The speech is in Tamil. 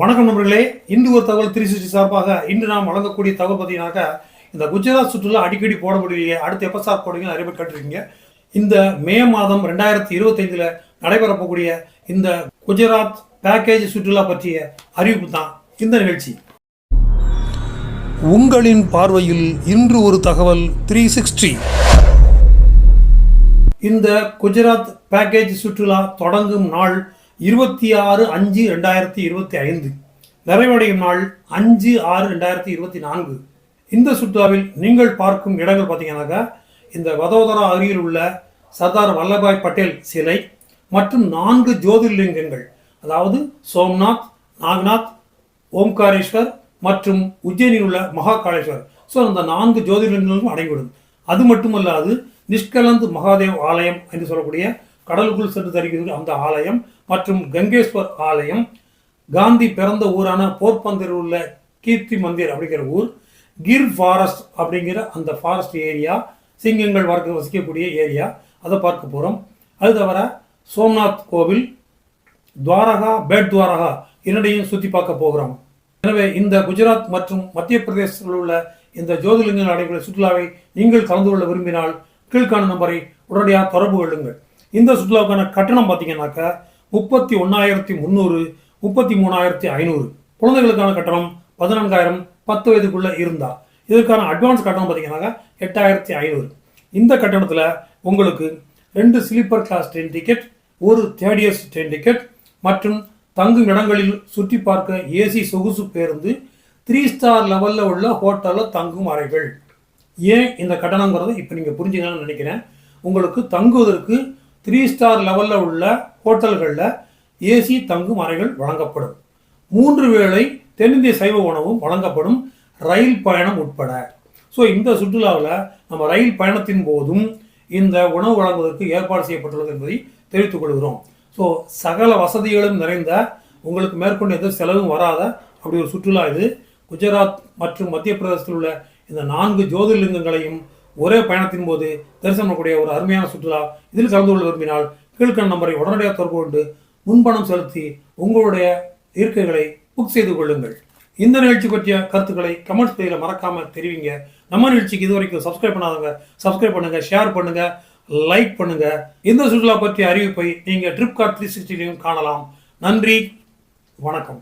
வணக்கம் நண்பர்களே. இந்து ஒரு தகவல் த்ரீ சிக்ஸ்டி சார்பாக இன்று நாம் வழங்கக்கூடிய தகவல் பார்த்தீங்கன்னாக்கா இந்த குஜராத் சுற்றுலா அடிக்கடி போடக்கூடிய அடுத்து எப்போ சார் போடுங்க நிறைய பேர் கேட்டிருக்கீங்க. இந்த மே மாதம் ரெண்டாயிரத்தி இருபத்தைந்தில் நடைபெறப்போக்கூடிய இந்த குஜராத் பேக்கேஜ் சுற்றுலா பற்றிய அறிவிப்பு தான் இந்த நிகழ்ச்சி. உங்களின் பார்வையில் இன்று ஒரு தகவல் த்ரீ சிக்ஸ்டி இந்த குஜராத் பேக்கேஜ் சுற்றுலா தொடங்கும் நாள் இருபத்தி ஆறு அஞ்சு ரெண்டாயிரத்தி இருபத்தி ஐந்து. நிறைவடையும் நாள் அஞ்சு ஆறு ரெண்டாயிரத்தி இருபத்தி நான்கு. இந்த சுற்றுலாவில் நீங்கள் பார்க்கும் இடங்கள் பார்த்தீங்கன்னாக்கா இந்த வதோதரா அருகில் உள்ள சர்தார் வல்லபாய் பட்டேல் சிலை மற்றும் நான்கு ஜோதிர்லிங்கங்கள் அதாவது சோம்நாத் நாக்நாத் ஓம்காரேஸ்வர் மற்றும் உஜ்ஜயினில் உள்ள மகாகாளேஸ்வர். ஸோ அந்த நான்கு ஜோதிர்லிங்கங்களும் அடங்கிவிடும். அது மட்டுமல்லாது நிஷ்கலந்த் மகாதேவ் ஆலயம் என்று சொல்லக்கூடிய கடலுக்குள் சென்று தருகிறது அந்த ஆலயம் மற்றும் கங்கேஸ்வர் ஆலயம். காந்தி பிறந்த ஊரான போர்பந்தரில் உள்ள கீர்த்தி மந்திர் அப்படிங்கிற ஊர். கிர் ஃபாரஸ்ட் அப்படிங்கிற அந்த ஃபாரஸ்ட் ஏரியா சிங்கங்கள் வர்க்க வசிக்கக்கூடிய ஏரியா. அதை பார்க்க போகிறோம் அது தவிர சோம்நாத் கோவில் துவாரகா பேட் துவாரகா இரண்டையும் சுற்றி பார்க்க போகிறோம். எனவே இந்த குஜராத் மற்றும் மத்திய பிரதேசத்தில் உள்ள இந்த ஜோதிலிங்கங்கள் நடைபெறும் சுற்றுலாவை நீங்கள் கலந்து கொள்ள விரும்பினால் கீழ்காணும் நம்பரை உடனடியாக தொடர்பு கொள்ளுங்கள். இந்த சுற்றுலாவுக்கான கட்டணம் பார்த்தீங்கன்னாக்கா முப்பத்தி ஒன்றாயிரத்தி முந்நூறு முப்பத்தி மூணாயிரத்தி ஐநூறு. குழந்தைகளுக்கான கட்டணம் பதினான்காயிரம் பத்து வயதுக்குள்ளே இருந்தா. இதற்கான அட்வான்ஸ் கட்டணம் பார்த்தீங்கன்னாக்கா எட்டாயிரத்தி ஐநூறு. இந்த கட்டணத்தில் உங்களுக்கு ரெண்டு ஸ்லீப்பர் கிளாஸ் ட்ரெயின் டிக்கெட் ஒரு தேர்ட் இயர்ஸ் ட்ரெயின் டிக்கெட் மற்றும் தங்கும் இடங்களில் சுற்றி பார்க்க ஏசி சொகுசு பேருந்து த்ரீ ஸ்டார் லெவலில் உள்ள ஹோட்டலில் தங்கும் அறைகள். ஏன் இந்த கட்டணங்கிறத இப்போ நீங்கள் புரிஞ்சுக்கலாம்னு நினைக்கிறேன். உங்களுக்கு தங்குவதற்கு த்ரீ ஸ்டார் லெவலில் உள்ள ஹோட்டல்களில் ஏசி தங்கும் அறைகள் வழங்கப்படும். மூன்று வேளை தென்னிந்திய சைவ உணவும் வழங்கப்படும் ரயில் பயணம் உட்பட. ஸோ இந்த சுற்றுலாவில் நம்ம ரயில் பயணத்தின் போதும் இந்த உணவு வழங்குவதற்கு ஏற்பாடு செய்யப்பட்டுள்ளது என்பதை தெரிவித்துக் கொள்கிறோம். ஸோ சகல வசதிகளும் நிறைந்த உங்களுக்கு மேற்கொண்டு எந்த செலவும் வராத அப்படி ஒரு சுற்றுலா இது. குஜராத் மற்றும் மத்திய பிரதேசத்தில் உள்ள இந்த நான்கு ஜோதிர்லிங்கங்களையும் ஒரே பயணத்தின் போது தரிசனம் பண்ணக்கூடிய ஒரு அருமையான சுற்றுலா இதில் கலந்து கொள்ள விரும்பினால் கீழ்கண் நம்பரை உடனடியாக தொடர்பு கொண்டு முன்பணம் செலுத்தி உங்களுடைய இருக்கைகளை புக் செய்து கொள்ளுங்கள். இந்த நிகழ்ச்சி பற்றிய கருத்துக்களை கமெண்ட்ஸ் பகுதியில் மறக்காம தெரிவிங்க. நம்ம நிகழ்ச்சிக்கு இதுவரைக்கும் சப்ஸ்கிரைப் பண்ணாதவங்க சப்ஸ்கிரைப் பண்ணுங்க ஷேர் பண்ணுங்க லைக் பண்ணுங்க. இந்த சுற்றுலா பற்றிய அறிவிப்பை நீங்கள் ட்ரிப் கார்ட் த்ரீ சிக்ஸ்டிலையும் காணலாம். நன்றி வணக்கம்.